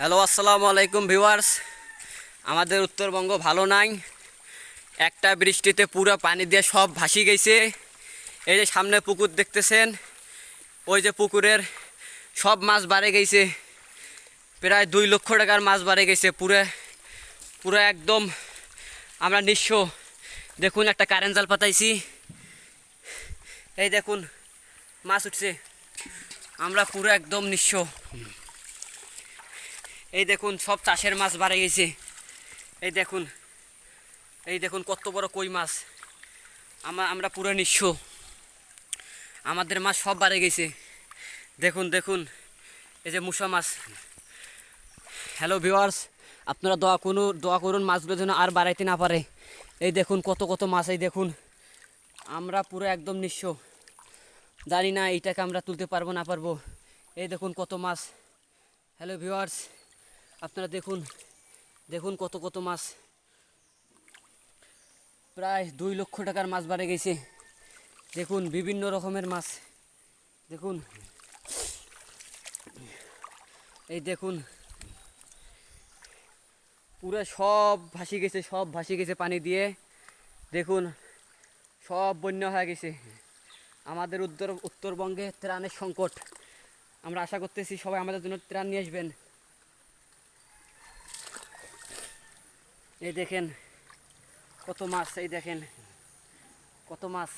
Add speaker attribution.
Speaker 1: Hello আসসালামু আলাইকুম viewers আমাদের উত্তরবঙ্গ ভালো নাই। একটা বৃষ্টিতে পুরো পানি দিয়ে সব ভাসি গেছে। এই যে সামনে পুকুর দেখতেছেন, ওই যে পুকুরের সব মাছ বাড়ে গেছে। প্রায় দুই লক্ষ টাকার মাছ বাড়ে গেছে পুরো। পুরো একদম আমরা নিঃস্ব। দেখুন, একটা কারেন্ট জাল পাতাইছি। এই দেখুন, মাছ উঠছে। আমরা পুরো একদম নিঃস্ব। এই দেখুন, সব চাষের মাছ বাড়ে গেছে। এই দেখুন এই দেখুন কত বড় কই মাছ। আমরা আমরা পুরো নিঃস্ব। আমাদের মাছ সব বাড়ে গেছে। দেখুন দেখুন, এই যে মুসা মাছ। হ্যালো ভিওয়ার্স আপনারা দোয়া করুন দোয়া করুন মাছগুলো যেন আর বাড়াইতে না পারে। এই দেখুন, কত কত মাছ এই দেখুন। আমরা পুরো একদম নিঃস্ব। জানি না এইটাকে আমরা তুলতে পারব না পারব। এই দেখুন কত মাছ। হ্যালো ভিওয়ার্স আপনারা দেখুন দেখুন কত কত মাছ। প্রায় দুই লক্ষ টাকার মাছ বাড়ে গেছে। দেখুন, বিভিন্ন রকমের মাছ। দেখুন। এই দেখুন। পুরো সব ভাসি গেছে, সব ভাসি গেছে পানি দিয়ে। দেখুন, সব বন্যা হয়ে গেছে। আমাদের উত্তর, উত্তরবঙ্গে ত্রাণের সংকট। আমরা আশা করতেছি সবাই আমাদের জন্য ত্রাণ নিয়ে আসবেন। এই দেখেন কত মাছ এই দেখেন কত মাছ।